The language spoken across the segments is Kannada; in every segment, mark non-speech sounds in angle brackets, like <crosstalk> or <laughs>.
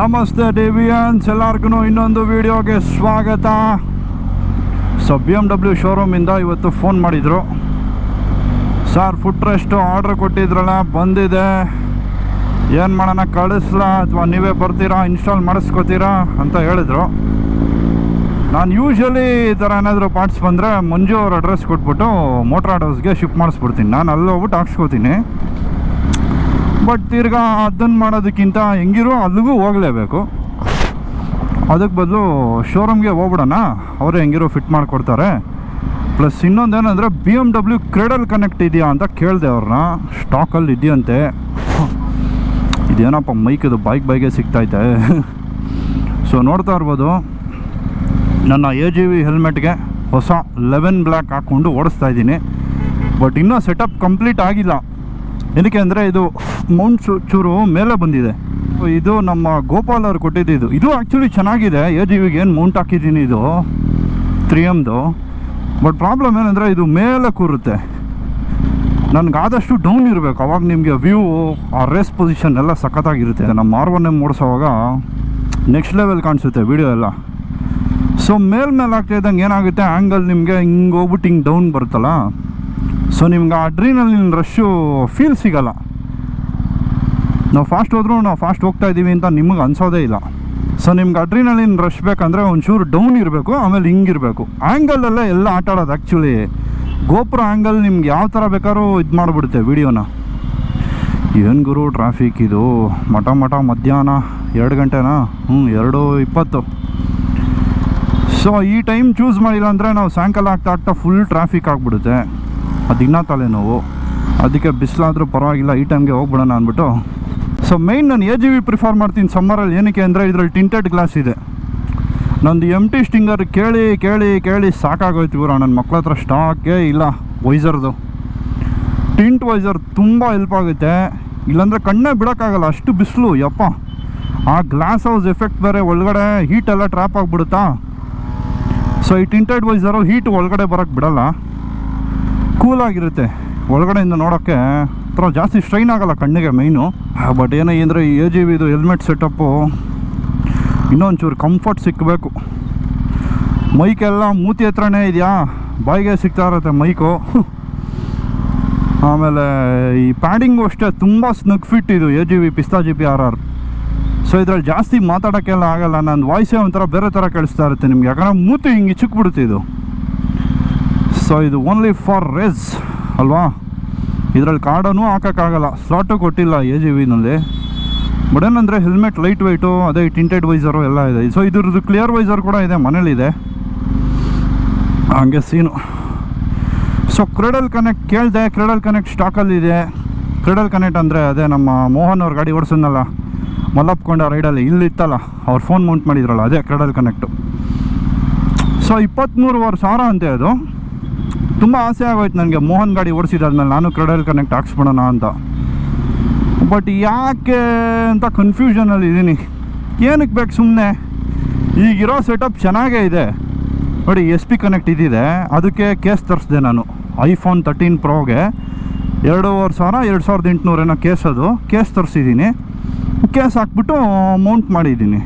ನಮಸ್ತೆ ಡಿವಿಯನ್ಸ್ ಎಲ್ಲರಿಗೂ ಇನ್ನೊಂದು ವಿಡಿಯೋಗೆ ಸ್ವಾಗತ. ಸೊ ಬಿ ಎಂ ಡಬ್ಲ್ಯೂ ಶೋರೂಮಿಂದ ಇವತ್ತು ಫೋನ್ ಮಾಡಿದರು. ಸರ್ ಫುಡ್ ರೆಸ್ಟು ಆರ್ಡ್ರ್ ಕೊಟ್ಟಿದ್ರಲ್ಲ, ಬಂದಿದೆ. ಏನು ಮಾಡೋಣ, ಕಳಿಸ್ಲಾ ಅಥವಾ ನೀವೇ ಬರ್ತೀರಾ ಇನ್ಸ್ಟಾಲ್ ಮಾಡಿಸ್ಕೋತೀರಾ ಅಂತ ಹೇಳಿದರು. ನಾನು ಯೂಶ್ವಲಿ ಈ ಥರ ಏನಾದರೂ ಪಾರ್ಟ್ಸ್ ಬಂದರೆ ಮಂಜು ಅವ್ರ ಅಡ್ರೆಸ್ ಕೊಟ್ಬಿಟ್ಟು ಮೋಟ್ರ್ ಆಡೋಸ್ಗೆ ಶಿಫ್ಟ್ ಮಾಡಿಸ್ಬಿಡ್ತೀನಿ. ನಾನು ಅಲ್ಲಿ ಹೋಗ್ಬಿಟ್ಟು ಹಾಕ್ಸ್ಕೋತೀನಿ. ಬಟ್ ತಿರ್ಗಾ ಅದನ್ನು ಮಾಡೋದಕ್ಕಿಂತ ಹೆಂಗಿರೋ ಅಲ್ಲಿಗೂ ಹೋಗಲೇಬೇಕು. ಅದಕ್ಕೆ ಬದಲು ಶೋರೂಮ್ಗೆ ಹೋಗ್ಬಿಡೋಣ. ಅವರೇ ಹೆಂಗಿರೋ ಫಿಟ್ ಮಾಡಿಕೊಡ್ತಾರೆ. Plus ಇನ್ನೊಂದೇನೆಂದರೆ B M W cradle connect ಇದೆಯಾ ಅಂತ ಕೇಳಿದೆ ಅವ್ರನ್ನ ಸ್ಟಾಕಲ್ಲಿ ಇದೆಯಂತೆ. ಇದೇನಪ್ಪ ಮೈಕದು ಬೈಕ್ ಬೈಗೆ ಸಿಗ್ತೈತೆ ಸೊ ನೋಡ್ತಾ ಇರ್ಬೋದು. ನನ್ನ ಎ ಜಿ ವಿ ಹೆಲ್ಮೆಟ್ಗೆ ಹೊಸ ಲೆವೆನ್ ಬ್ಲ್ಯಾಕ್ ಹಾಕ್ಕೊಂಡು ಓಡಿಸ್ತಾ ಇದ್ದೀನಿ. ಬಟ್ ಇನ್ನೂ ಸೆಟಪ್ ಕಂಪ್ಲೀಟ್ ಆಗಿಲ್ಲ. ಏನಕ್ಕೆ ಅಂದರೆ ಇದು ಮೌಂಟ್ ಚೂರು ಮೇಲೆ ಬಂದಿದೆ. ಇದು ನಮ್ಮ ಗೋಪಾಲ್ ಅವ್ರು ಕೊಟ್ಟಿದ್ದು ಇದು. ಆ್ಯಕ್ಚುಲಿ ಚೆನ್ನಾಗಿದೆ. ಎ ಜಿ ವಿಗೆ ಏನು ಮೌಂಟ್ ಹಾಕಿದ್ದೀನಿ ಇದು. ತ್ರೀ ಎಮ್ದು ಬಟ್ ಪ್ರಾಬ್ಲಮ್ ಏನಂದರೆ ಇದು ಮೇಲೆ ಕೂರುತ್ತೆ. ನನಗೆ ಆದಷ್ಟು ಡೌನ್ ಇರಬೇಕು. ಅವಾಗ ನಿಮಗೆ ವ್ಯೂ ಆ ರೇಸ್ ಪೊಸಿಷನ್ ಎಲ್ಲ ಸಖತ್ತಾಗಿರುತ್ತೆ. ನಮ್ಮ ಎಂ ಓಡಿಸೋವಾಗ ನೆಕ್ಸ್ಟ್ ಲೆವೆಲ್ ಕಾಣಿಸುತ್ತೆ ವಿಡಿಯೋ ಎಲ್ಲ. ಸೊ ಮೇಲ್ಮೇಲೆ ಆಗ್ತಾ ಇದ್ದಂಗೆ ಏನಾಗುತ್ತೆ? ಆ್ಯಂಗಲ್ ನಿಮಗೆ ಹಿಂಗೆ ಹೋಗ್ಬಿಟ್ಟು ಹಿಂಗೆ ಡೌನ್ ಬರುತ್ತಲ್ಲ? ಸೊ ನಿಮ್ಗೆ ಆ ಅಡ್ರಿನಲ್ಲಿನ ರಶ್ಶು ಫೀಲ್ ಸಿಗಲ್ಲ. ನಾವು ಫಾಸ್ಟ್ ಹೋದ್ರೂ ನಾವು ಫಾಸ್ಟ್ ಹೋಗ್ತಾ ಇದ್ದೀವಿ ಅಂತ ನಿಮಗೆ ಅನ್ಸೋದೇ ಇಲ್ಲ. ಸೊ ನಿಮ್ಗೆ ಅಡ್ರಿನಲ್ಲಿನ ರಶ್ ಬೇಕಂದರೆ ಒಂಚೂರು ಡೌನ್ ಇರಬೇಕು, ಆಮೇಲೆ ಹಿಂಗಿರಬೇಕು ಆ್ಯಂಗಲಲ್ಲೇ ಎಲ್ಲ ಆಟ ಆಡೋದು ಆ್ಯಕ್ಚುಲಿ ಗೋಪುರ ಆ್ಯಂಗಲ್ ನಿಮ್ಗೆ ಯಾವ ಥರ ಬೇಕಾದ್ರೂ ಇದು ಮಾಡಿಬಿಡುತ್ತೆ ವಿಡಿಯೋನ ಏನು ಗುರು ಟ್ರಾಫಿಕ್ ಇದು? ಮಠ ಮಠ, ಮಧ್ಯಾಹ್ನ ಎರಡು ಗಂಟೆನಾ? ಹ್ಞೂ ಎರಡು ಇಪ್ಪತ್ತು. ಸೊ ಈ ಟೈಮ್ ಚೂಸ್ ಮಾಡಿಲ್ಲ ಅಂದರೆ ನಾವು ಸಾಯಂಕಾಲ ಆಗ್ತಾ ಆಗ್ತಾ ಫುಲ್ ಟ್ರಾಫಿಕ್ ಆಗಿಬಿಡುತ್ತೆ. ಇನ್ನೂ ತಲೆನೋವು. ಅದಕ್ಕೆ ಬಿಸಿಲಾದರೂ ಪರವಾಗಿಲ್ಲ, ಈ ಟೈಮ್ಗೆ ಹೋಗ್ಬಿಡೋಣ ಅಂದ್ಬಿಟ್ಟು. ಸೊ ಮೈನ್ ನಾನು ಎ ಜಿ ವಿ ಪ್ರಿಫರ್ ಮಾಡ್ತೀನಿ ಸಮ್ಮರಲ್ಲಿ ಏನಕ್ಕೆ ಅಂದರೆ ಇದರಲ್ಲಿ ಟಿಂಟೆಡ್ ಗ್ಲಾಸ್ ಇದೆ. ನಂದು ಎಂ ಟಿ ಸ್ಟಿಂಗರ್ ಕೇಳಿ ಕೇಳಿ ಕೇಳಿ ಸಾಕಾಗೋಯ್ತು ಗುರು. ನನ್ನ ಮಕ್ಕಳ ಹತ್ರ ಸ್ಟಾಕೇ ಇಲ್ಲ ವೈಸರ್ದು ಟಿಂಟ್ ವೈಸರ್ ತುಂಬ ಹೆಲ್ಪ್ ಆಗುತ್ತೆ. ಇಲ್ಲಾಂದರೆ ಕಣ್ಣೇ ಬಿಡೋಕ್ಕಾಗಲ್ಲ, ಅಷ್ಟು ಬಿಸಿಲು, ಯಪ್ಪ. ಆ ಗ್ಲಾಸ್ ಹೌಸ್ ಎಫೆಕ್ಟ್ ಬೇರೆ, ಒಳಗಡೆ ಹೀಟ್ ಎಲ್ಲ ಟ್ರ್ಯಾಪ್ ಆಗಿಬಿಡುತ್ತಾ? ಸೊ ಈ ಟಿಂಟೆಡ್ ವೈಸರು ಹೀಟ್ ಒಳಗಡೆ ಬರೋಕ್ಕೆ ಬಿಡಲ್ಲ. ಕೂಲಾಗಿರುತ್ತೆ. ಒಳಗಡೆಯಿಂದ ನೋಡೋಕ್ಕೆ ಒಂಥರ ಜಾಸ್ತಿ ಸ್ಟ್ರೈನ್ ಆಗಲ್ಲ ಕಣ್ಣಿಗೆ ಮೈನು ಬಟ್ ಏನೋ ಅಂದರೆ ಎ ಜಿ ವಿದು ಹೆಲ್ಮೆಟ್ ಸೆಟಪ್ಪು ಇನ್ನೊಂಚೂರು ಕಂಫರ್ಟ್ ಸಿಕ್ಕಬೇಕು ಮೈಕೆಲ್ಲ ಮೂತಿ ಹತ್ರನೇ ಇದೆಯಾ? ಬಾಯಿಗೆ ಸಿಗ್ತಾ ಇರುತ್ತೆ ಮೈಕು ಆಮೇಲೆ ಈ ಪ್ಯಾಡಿಂಗು ಅಷ್ಟೇ, ತುಂಬ ಸ್ನಗ್ ಫಿಟ್ ಇದು A G V Pista G P R R so ಇದ್ರಲ್ಲಿ ಜಾಸ್ತಿ ಮಾತಾಡೋಕ್ಕೆಲ್ಲ ಆಗಲ್ಲ ನನ್ನ ವಾಯ್ಸೇ ಒಂಥರ ಬೇರೆ ಥರ ಕೇಳಿಸ್ತಾ ಇರುತ್ತೆ ನಿಮ್ಗೆ. ಯಾಕಂದರೆ ಮೂತಿ ಹಿಂಗೆ ಚಿಕ್ಬಿಡುತ್ತೆ ಇದು. ಸೊ ಇದು ಓನ್ಲಿ ಫಾರ್ ರೇಸ್ ಅಲ್ವಾ? ಇದರಲ್ಲಿ ಕಾರ್ಡನ್ನು ಹಾಕೋಕ್ಕಾಗಲ್ಲ. ಸ್ಲಾಟು ಕೊಟ್ಟಿಲ್ಲ ಎ ಜಿ ವಿನಲ್ಲಿ ಬಟ್ ಏನಂದರೆ ಹೆಲ್ಮೆಟ್ ಲೈಟ್ ವೆಯ್ಟು ಅದೇ ಟಿಂಟೆಡ್ ವೈಸರು ಎಲ್ಲ ಇದೆ. ಸೊ ಇದ್ರದ್ದು ಕ್ಲಿಯರ್ ವೈಸರ್ ಕೂಡ ಇದೆ, ಮನೇಲಿದೆ. ಹಂಗೆ ಸೀನು ಸೊ ಕ್ರೆಡಲ್ ಕನೆಕ್ಟ್ ಕೇಳಿದೆ ಕ್ರೆಡಲ್ ಕನೆಕ್ಟ್ ಸ್ಟಾಕಲ್ಲಿದೆ ಕ್ರೆಡಲ್ ಕನೆಕ್ಟ್ ಅಂದರೆ ಅದೇ ನಮ್ಮ ಮೋಹನ್ ಅವ್ರ ಗಾಡಿ ಓಡಿಸಿದ್ನಲ್ಲ ಮಲ್ಲಪ್ಕೊಂಡ ರೈಡಲ್ಲಿ ಇಲ್ಲಿತ್ತಲ್ಲ ಅವ್ರು ಫೋನ್ ಮೌಂಟ್ ಮಾಡಿದ್ರಲ್ಲ, ಅದೇ ಕ್ರೆಡಲ್ ಕನೆಕ್ಟು ಸೊ ಇಪ್ಪತ್ತ್ಮೂರುವರೆ ಸಾವಿರ ಅಂತೆ ಅದು. ತುಂಬ ಆಸೆ ಆಗೋಯ್ತು ನನಗೆ. ಮೋಹನ್ ಗಾಡಿ ಓಡಿಸಿದಾದ್ಮೇಲೆ ನಾನು ಕ್ರೆಡಲ್ ಕನೆಕ್ಟ್ ಹಾಕ್ಸ್ಬಿಡೋಣ ಅಂತ. ಬಟ್ ಯಾಕೆ ಅಂತ ಕನ್ಫ್ಯೂಷನಲ್ಲಿ ಇದ್ದೀನಿ ಏನಕ್ಕೆ ಬೇಕು ಸುಮ್ಮನೆ ಈಗಿರೋ ಸೆಟಪ್ ಚೆನ್ನಾಗೇ ಇದೆ. ನೋಡಿ ಎಸ್ ಪಿ ಕನೆಕ್ಟ್ ಇದ್ದಿದೆ ಅದಕ್ಕೆ ಕೇಸ್ ತರಿಸಿದೆ ನಾನು. ಐಫೋನ್ ತರ್ಟೀನ್ ಪ್ರೋಗೆ ಎರಡೂವರೆ ಸಾವಿರ, ಎರಡು ಸಾವಿರದ ಎಂಟುನೂರೇನೋ ಕೇಸ್ ಅದು. ಕೇಸ್ ತರಿಸಿದ್ದೀನಿ ಕೇಸ್ ಹಾಕ್ಬಿಟ್ಟು ಮೌಂಟ್ ಮಾಡಿದ್ದೀನಿ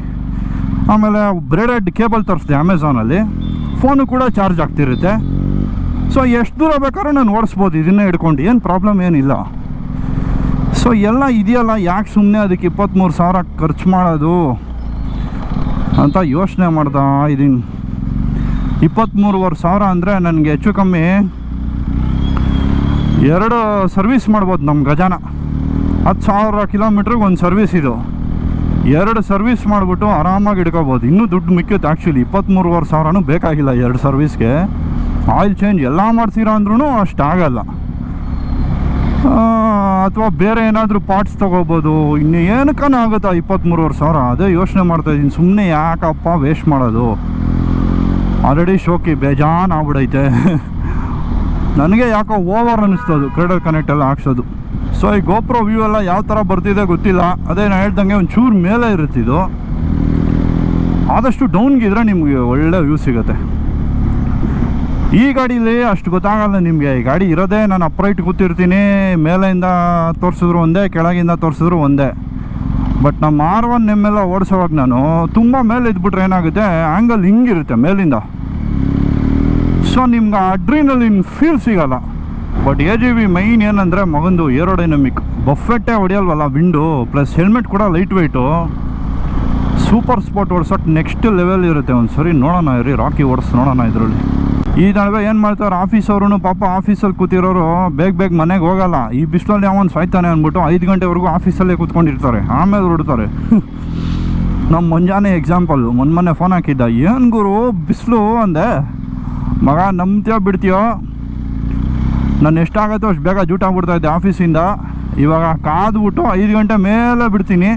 ಆಮೇಲೆ ಬ್ರೆಡೆಡ್ ಕೇಬಲ್ ತರಿಸಿದೆ ಅಮೆಝಾನಲ್ಲಿ ಫೋನು ಕೂಡ ಚಾರ್ಜ್ ಆಗ್ತಿರುತ್ತೆ. ಸೊ ಎಷ್ಟು ದೂರ ಬೇಕಾದ್ರೂ ನಾನು ಓಡಿಸ್ಬೋದು, ಇದನ್ನೇ ಹಿಡ್ಕೊಂಡು. ಏನು ಪ್ರಾಬ್ಲಮ್ ಏನಿಲ್ಲ. ಸೊ ಎಲ್ಲ ಇದೆಯಲ್ಲ, ಯಾಕೆ ಸುಮ್ಮನೆ ಅದಕ್ಕೆ ಇಪ್ಪತ್ತ್ಮೂರು ಸಾವಿರ ಖರ್ಚು ಮಾಡೋದು? ಅಂತ ಯೋಚನೆ ಮಾಡ್ತಾ ಇದ್ದೀನಿ ಇಪ್ಪತ್ತ್ಮೂರುವರೆ ಸಾವಿರ ಅಂದರೆ ನನಗೆ ಹೆಚ್ಚು ಕಮ್ಮಿ ಎರಡು ಸರ್ವಿಸ್ ಮಾಡ್ಬೋದು ನಮ್ಮ ಗಜಾನ. ಹತ್ತು ಸಾವಿರ ಕಿಲೋಮೀಟ್ರಿಗೆ ಒಂದು ಸರ್ವಿಸ್ ಇದು. ಎರಡು ಸರ್ವಿಸ್ ಮಾಡಿಬಿಟ್ಟು ಆರಾಮಾಗಿ ಹಿಡ್ಕೋಬೋದು. ಇನ್ನೂ ದುಡ್ಡು ಮಿಕ್ಕಿತ್ತು ಆ್ಯಕ್ಚುಲಿ ಇಪ್ಪತ್ತ್ಮೂರುವರೆ ಸಾವಿರನೂ ಬೇಕಾಗಿಲ್ಲ ಎರಡು ಸರ್ವಿಸ್ಗೆ ಆಯಿಲ್ ಚೇಂಜ್ ಎಲ್ಲ ಮಾಡ್ತೀರಾ ಅಂದ್ರೂ ಅಷ್ಟಾಗಲ್ಲ ಅಥವಾ ಬೇರೆ ಏನಾದರೂ ಪಾರ್ಟ್ಸ್ ತೊಗೋಬೋದು ಇನ್ನು ಏನಕ್ಕನ ಆಗುತ್ತಾ ಇಪ್ಪತ್ತ್ಮೂರುವರೆ ಸಾವಿರ? ಅದೇ ಯೋಚನೆ ಮಾಡ್ತಾಯಿದ್ದೀನಿ ಸುಮ್ಮನೆ ಯಾಕಪ್ಪ ವೇಸ್ಟ್ ಮಾಡೋದು? ಆಲ್ರೆಡಿ ಶೋಕಿ ಬೇಜಾನ್ ಆಗ್ಬಿಡೈತೆ. <laughs> ನನಗೆ ಯಾಕೋ ಓವರ್ ಅನ್ನಿಸ್ತದು ಕ್ರೆಡಿಟ್ ಕನೆಕ್ಟ್ ಎಲ್ಲ ಹಾಕ್ಸೋದು. ಸೊ ಈ ಗೋಪ್ರೋ ವ್ಯೂ ಎಲ್ಲ ಯಾವ ಥರ ಬರ್ತಿದೆ ಗೊತ್ತಿಲ್ಲ. ಅದೇ ನಾನು ಹೇಳ್ದಂಗೆ ಒಂದು ಚೂರು ಮೇಲೆ ಇರುತ್ತಿದ್ದು ಆದಷ್ಟು ಡೌನ್ಗಿದ್ರೆ ನಿಮಗೆ ಒಳ್ಳೆ ವ್ಯೂ ಸಿಗುತ್ತೆ. ಈ ಗಾಡೀಲಿ ಅಷ್ಟು ಗೊತ್ತಾಗಲ್ಲ ನಿಮಗೆ. ಈ ಗಾಡಿ ಇರೋದೇ ನಾನು ಅಪ್ರೈಟ್ ಕೂತಿರ್ತೀನಿ. ಮೇಲೆಯಿಂದ ತೋರಿಸಿದ್ರು ಒಂದೇ, ಕೆಳಗಿಂದ ತೋರಿಸಿದ್ರು ಒಂದೇ. ಬಟ್ ನಮ್ಮ ಆರ್ ಒನ್ ನಿಮ್ಮೆಲ್ಲ ಓಡಿಸೋವಾಗ ನಾನು ತುಂಬ ಮೇಲೆ ಇದ್ಬಿಟ್ರೆ ಏನಾಗುತ್ತೆ? ಆ್ಯಂಗಲ್ ಹಿಂಗಿರುತ್ತೆ ಮೇಲಿಂದ. ಸೊ ನಿಮ್ಗೆ ಅಡ್ರಿನಲಿನ್ ಫೀಲ್ ಸಿಗಲ್ಲ. But A G V main ಏನಂದರೆ ಮಗಂದು ಏರೋಡೈನಮಿಕ್ ಬಫೆಟ್ಟೇ ಹೊಡೆಯಲ್ವಲ್ಲ ವಿಂಡು ಪ್ಲಸ್ ಹೆಲ್ಮೆಟ್ ಕೂಡ ಲೈಟ್ ವೆಯ್ಟು ಸೂಪರ್ ಸ್ಪಾಟ್ ಓಡ್ಸೋಕ್ಕೆ ನೆಕ್ಸ್ಟ್ ಲೆವೆಲ್ ಇರುತ್ತೆ ಒಂದು ಸರಿ ನೋಡೋಣ ಇರಿ ರಾಕಿ ಓಡಿಸ್ ನೋಡೋಣ ಇದರಲ್ಲಿ. ಈ ನಡುವೆ ಏನು ಮಾಡ್ತಾರೆ ಆಫೀಸವ್ರು ಪಾಪ ಆಫೀಸಲ್ಲಿ ಕೂತಿರೋರು ಬೇಗ ಬೇಗ ಮನೆಗೆ ಹೋಗಲ್ಲ. ಈ ಬಿಸಿಲಲ್ಲಿ ಅವನು ಸಾಯ್ತಾನೆ ಅಂದ್ಬಿಟ್ಟು ಐದು ಗಂಟೆವರೆಗೂ ಆಫೀಸಲ್ಲೇ ಕೂತ್ಕೊಂಡಿರ್ತಾರೆ. ಆಮೇಲೆ ಹೊರಡ್ತಾರೆ. ನಮ್ಮ ಮುಂಜಾನೆ ಎಕ್ಸಾಂಪಲ್ಲು ಮೊನ್ನೆ ಫೋನ್ ಹಾಕಿದ್ದ. ಏನು ಗುರು, ಬಿಸಿಲು ಅಂದೆ. ಮಗ, ನಂಬ್ತೀಯೋ ಬಿಡ್ತೀಯೋ? ನಾನು ಎಷ್ಟಾಗತ್ತೋ ಅಷ್ಟು ಬೇಗ ಜೂಟ್ ಇದ್ದೆ ಆಫೀಸಿಂದ ಇವಾಗ ಕಾದ್ಬಿಟ್ಟು ಐದು ಗಂಟೆ ಮೇಲೆ ಬಿಡ್ತೀನಿ.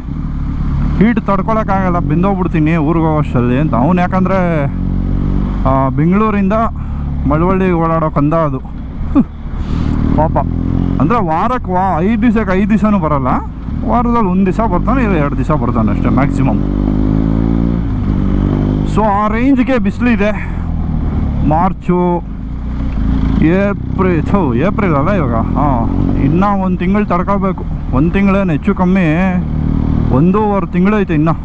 ಹೀಟ್ ತಡ್ಕೊಳಕ್ಕಾಗಲ್ಲ ಬಿಂದೋಗ್ಬಿಡ್ತೀನಿ ಊರಿಗೆ ಹೋಗೋಷ್ಟಲ್ಲಿ ಅಂತ. ಅವ್ನು ಯಾಕಂದರೆ ಬೆಂಗಳೂರಿಂದ ಮಳವಳ್ಳಿ ಓಡಾಡೋ ಕಂದ ಅದು. ಪಾಪ. ಅಂದರೆ ವಾರಕ್ಕೆ ವಾ, ಐದು ದಿವಸಕ್ಕೆ ಐದು ದಿವಸನೂ ಬರೋಲ್ಲ. ವಾರದಲ್ಲಿ ಒಂದು ದಿವಸ ಬರ್ತಾನೆ, ಇಲ್ಲ ಎರಡು ದಿವಸ ಬರ್ತಾನೆ ಅಷ್ಟೇ ಮ್ಯಾಕ್ಸಿಮಮ್ ಸೊ ಆ ರೇಂಜ್ಗೆ ಬಿಸಿಲಿದೆ ಮಾರ್ಚು ಏಪ್ರಿಲ್ ಥೋ, ಏಪ್ರಿಲ್ ಅಲ್ಲ ಇವಾಗ? ಹಾಂ. ಇನ್ನೂ ಒಂದು ತಿಂಗಳು ತಡ್ಕೋಬೇಕು ಒಂದು ತಿಂಗಳೇನು ಹೆಚ್ಚು ಕಮ್ಮಿ ಒಂದೂವರೆ ತಿಂಗಳು ಐತೆ ಇನ್ನು.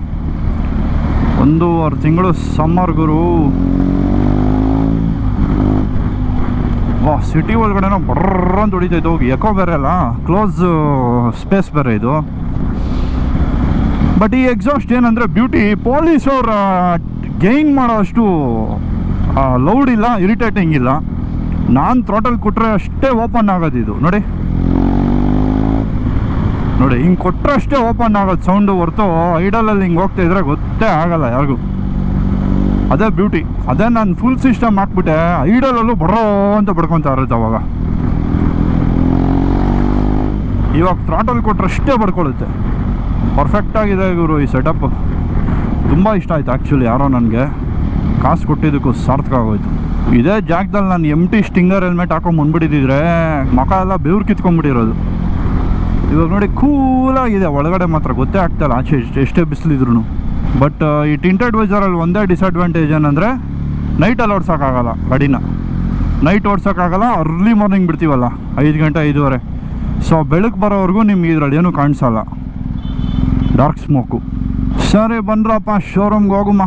ಒಂದೂವರೆ ತಿಂಗಳು ಸಮ್ಮರ್ ಗುರು. ವಾ ಸಿಟಿ ಒಳಗಡೆನೋ ಬರ್ರ ಅಂತ ಹೊಡಿತೈತೆ ಹೋಗಿ ಎಕೋ ಬೇರೆ ಅಲ್ಲ. ಕ್ಲೋಸ್ ಸ್ಪೇಸ್ ಬೇರೆ ಇದು. ಬಟ್ ಈ ಎಕ್ಸಾಸ್ಟ್ ಏನಂದರೆ ಬ್ಯೂಟಿ ಪೊಲೀಸ್ ಅವ್ರ ಗೇಯಿಂಗ್ ಮಾಡೋ ಅಷ್ಟು ಲೌಡ್ ಇಲ್ಲ ಇರಿಟೇಟಿಂಗ್ ಇಲ್ಲ. ನಾನು ಥ್ರೋಟಲ್ ಕೊಟ್ಟರೆ ಅಷ್ಟೇ ಓಪನ್ ಆಗೋದಿದು. ನೋಡಿ. ನೋಡಿ, ಹಿಂಗೆ ಕೊಟ್ಟರೆ ಅಷ್ಟೇ ಓಪನ್ ಆಗೋದು ಸೌಂಡು ಹೊರತು ಐಡಲಲ್ಲಿ ಹಿಂಗೆ ಹೋಗ್ತಾ ಇದ್ರೆ ಗೊತ್ತೇ ಆಗಲ್ಲ ಯಾರಿಗೂ. ಅದೇ ಬ್ಯೂಟಿ ಅದೇ ನಾನು ಫುಲ್ ಸಿಸ್ಟಮ್ ಹಾಕ್ಬಿಟ್ಟೆ ಐಡಲಲ್ಲೂ ಬರೋ ಅಂತ ಬಡ್ಕೊತಾ ಇರುತ್ತೆ ಅವಾಗ. ಇವಾಗ ಥ್ರಾಟಲ್ ಕೊಟ್ಟರೆ ಅಷ್ಟೇ ಬಡ್ಕೊಳ್ಳುತ್ತೆ ಪರ್ಫೆಕ್ಟ್ ಆಗಿದೆ ಇವರು ಈ ಸೆಟಪ್ ತುಂಬ ಇಷ್ಟ ಆಯ್ತು ಆ್ಯಕ್ಚುಲಿ ಯಾರೋ ನನಗೆ. ಕಾಸು ಕೊಟ್ಟಿದ್ದಕ್ಕೂ ಸಾರ್ಥಕ ಆಗೋಯ್ತು. ಇದೇ ಜಾಗದಲ್ಲಿ ನಾನು ಎಂ ಟಿ ಸ್ಟಿಂಗರ್ ಹೆಲ್ಮೆಟ್ ಹಾಕೊಂಡು ಬಂದ್ಬಿಟ್ಟಿದ್ರೆ ಮಕ ಎಲ್ಲ ಬೆವ್ರು ಕಿತ್ಕೊಂಡ್ಬಿಟ್ಟಿರೋದು. ಇವಾಗ ನೋಡಿ ಕೂಲಾಗಿದೆ ಒಳಗಡೆ ಮಾತ್ರ ಗೊತ್ತೇ ಆಗ್ತಾಯಿಲ್ಲ ಆಚೆ ಎಷ್ಟು ಎಷ್ಟೇ ಬಿಸಿಲಿದ್ರು ಬಟ್ ಈ ಟಿಂಟೆಡ್ ವೈಸರಲ್ಲಿ ಒಂದೇ ಡಿಸ್ಅಡ್ವಾಂಟೇಜ್ ಏನಂದರೆ ನೈಟಲ್ಲಿ ಓಡ್ಸೋಕ್ಕಾಗಲ್ಲ ಗಾಡಿನ ನೈಟ್ ಓಡ್ಸೋಕ್ಕಾಗಲ್ಲ ಅರ್ಲಿ ಮಾರ್ನಿಂಗ್ ಬಿಡ್ತೀವಲ್ಲ, ಐದು ಗಂಟೆ ಐದೂವರೆ. ಸೊ ಬೆಳಕು ಬರೋವರೆಗೂ ನಿಮ್ಗೆ ಇದರಲ್ಲಿ ಏನೂ ಕಾಣಿಸಲ್ಲ. ಡಾರ್ಕ್ ಸ್ಮೋಕು ಸರಿ ಬಂದ್ರಪ್ಪ ಶೋರೂಮ್ಗೆ ಹೋಗುಮ್ಮ